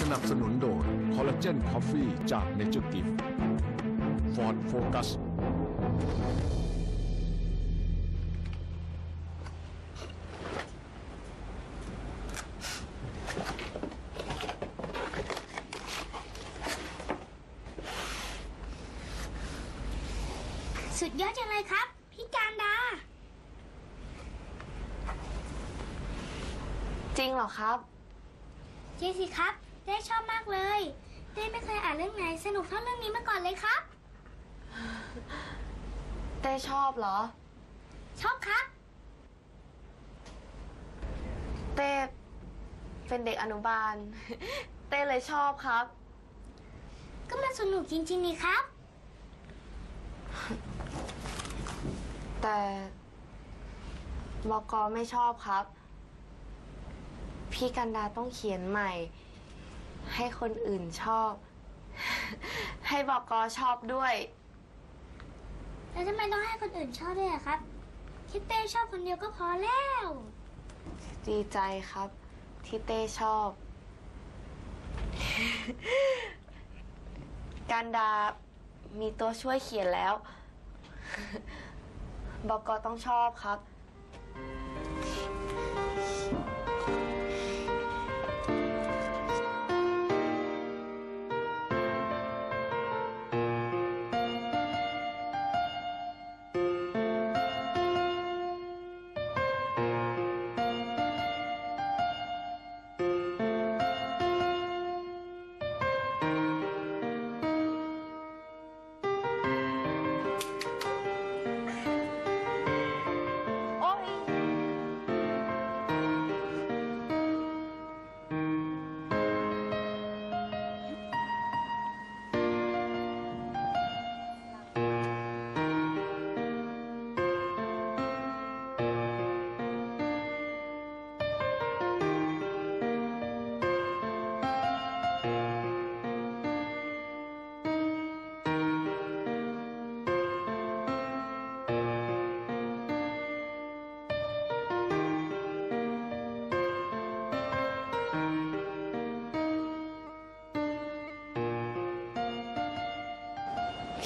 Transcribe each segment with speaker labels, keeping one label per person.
Speaker 1: สนับสนุนโดยคอลลาเจนคอฟฟี่จากเนเจอร์กิฟฟอร์ดโฟกัส
Speaker 2: สุดยอดจังเลยครับ พี่การดา
Speaker 3: จริงเหรอครับ
Speaker 2: จริงสิครับเต้ชอบมากเลยเต้ไม่เคยอ่านเรื่องไหนสนุกเท่าเรื่องนี้มาก่อนเลยครับ
Speaker 3: เต้ชอบเหรอ
Speaker 2: ชอบครับ
Speaker 3: เต้เป็นเด็กอนุบาล เต้เลยชอบครับ
Speaker 2: ก็มันสนุกจริงๆนี่ครับ
Speaker 3: แต่บอกอไม่ชอบครับ พี่กันดาต้องเขียนใหม่ ให้คนอื่นชอบ ให้บอกอชอบด้วย
Speaker 2: แล้วทำไมต้องให้คนอื่นชอบด้วยอะครับ คิดเต้ชอบคนเดียวก็พอแล้ว
Speaker 3: ดีใจครับ ที่เต้ชอบการดามีตัวช่วยเขียนแล้ว บอกอต้องชอบครับ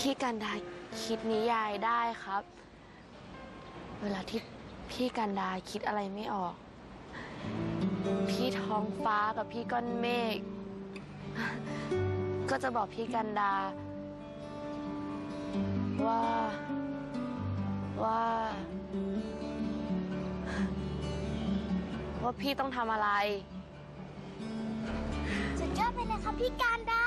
Speaker 3: พี่กันดาคิดนิยายได้ครับ เวลาที่พี่กันดาคิดอะไรไม่ออก พี่ท้องฟ้ากับพี่ก้อนเมฆก็จะบอกพี่กันดา ว่าว่า ว่าพี่ต้องทำอะไร
Speaker 2: สุดยอดไปเลยครับพี่การดา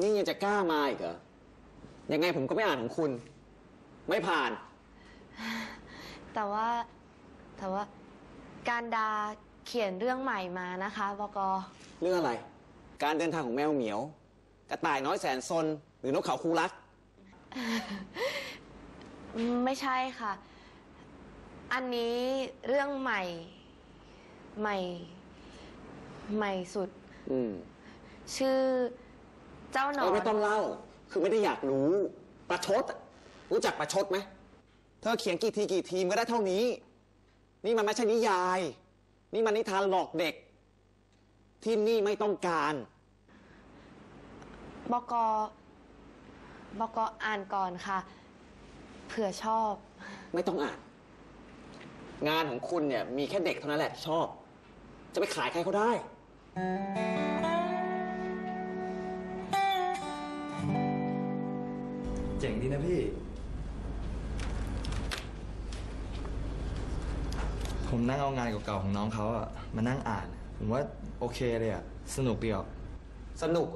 Speaker 4: นี่ยังจะกล้ามาอีกเหรอ ยังไงผมก็ไม่อ่านของคุณ ไม่ผ่าน
Speaker 3: แต่ว่าแต่ว่าการดาเขียนเรื่องใหม่มานะคะบอกอ
Speaker 4: เรื่องอะไร การเดินทางของแมวเหมียว กระต่ายน้อยแสนซน หรือนกเขาคูรัก
Speaker 3: ไม่ใช่ค่ะ อันนี้เรื่องใหม่ ใหม่ ใหม่สุด
Speaker 4: อืม
Speaker 3: ชื่อ เจ้าหนอ
Speaker 4: เออนไม่ต้องเล่า คือไม่ได้อยากรู้ ประชดอะรู้จักประชดไหม เธอเขียนกี่ทีกี่ทีมก็ได้เท่านี้ นี่มันไม่ใช่นิยาย นี่มันนิทานหลอกเด็ก ที่นี่ไม่ต้องการ
Speaker 3: บอกอบอกออ่านก่อนค่ะ เผื่อชอบ
Speaker 4: ไม่ต้องอ่าน งานของคุณเนี่ยมีแค่เด็กเท่านั้นแหละที่ชอบ จะไปขายใครเขาได้
Speaker 5: เจ๋งดีนะพี่
Speaker 4: พ
Speaker 5: ผมนั่งเอางานเก่าๆของน้องเขาอะมานั่งอ่าน ผมว่าโอเคเลยอะสนุกดีออก
Speaker 6: สนุก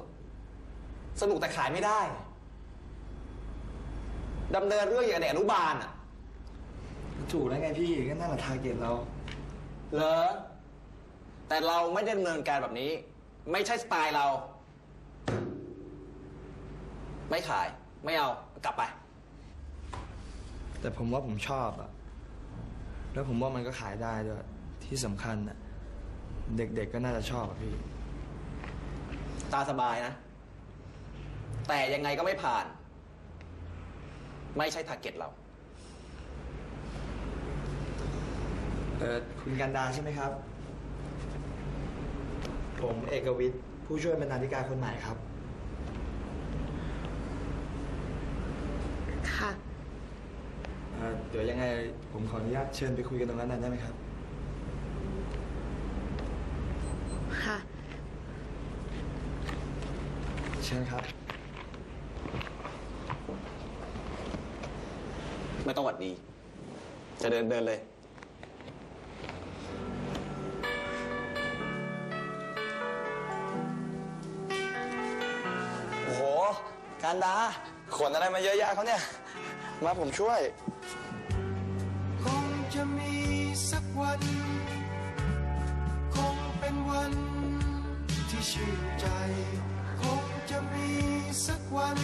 Speaker 6: สนุกแต่ขายไม่ได้ดำเนินเรื่องอย่างเด็กอนุบาลอะ
Speaker 5: ถูกแล้วไงพี่ก็นั่นแหละทาร์เก็ตเรา
Speaker 6: เหรอ แต่เราไม่ได้ดำเนินการแบบนี้ ไม่ใช่สไตล์เรา ไม่ขาย ไม่เอากลับไป
Speaker 5: แต่ผมว่าผมชอบอะแล้วผมว่ามันก็ขายได้ด้วย ที่สำคัญอะเด็กๆก็น่าจะชอบอะพี่
Speaker 6: ตาสบายนะ แต่ยังไงก็ไม่ผ่าน ไม่ใช่ทาร์เก็ตเรา
Speaker 5: เออคุณกันดาใช่ไหมครับ ผมเอกวิทย์ผู้ช่วยบรรณาธิการคนใหม่ครับ
Speaker 3: ค่ะ
Speaker 5: เอ่อเดี๋ยวยังไงผมขออนุญาตเชิญไปคุยกันตรงนั้นหน่อยได้ไหมครับ
Speaker 3: ค่ะ
Speaker 5: เชิญครับ
Speaker 6: ไม่ต้องหวัดดี จะเดินเดินเลย
Speaker 5: โอ้โห การดาขนอะไรมาเยอะแยะเขาเนี่ย มาผมช่วย
Speaker 4: ชื่นใจ คงจะมีสักวัน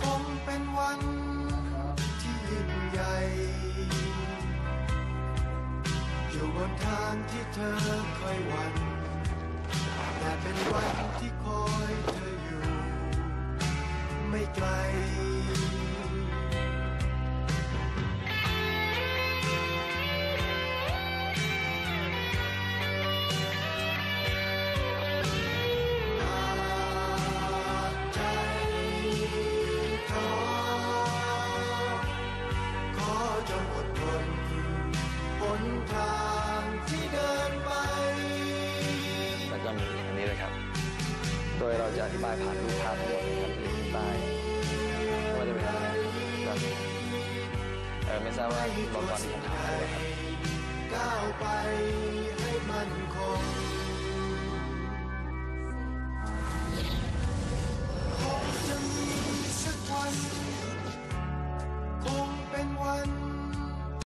Speaker 4: คงเป็นวันที่ยิ่งใหญ่อยู่บนทางที่เธอเคยหวันแต่เป็นวันที่คอยเธออยู่ ไม่ไกล ทางที่เดินไป
Speaker 5: แล้วก็มีอันนี้เลยครับ โดยเราจะอธิบายผ่านรูปภาพทั้งหมดนะครับที่อยู่ใต้ไม่ว่าจะเป็นอะไรแบบเออไม่ทราบว่าอุปกรณ์ที่ผมทำอะไรครับ
Speaker 4: ก้าวไป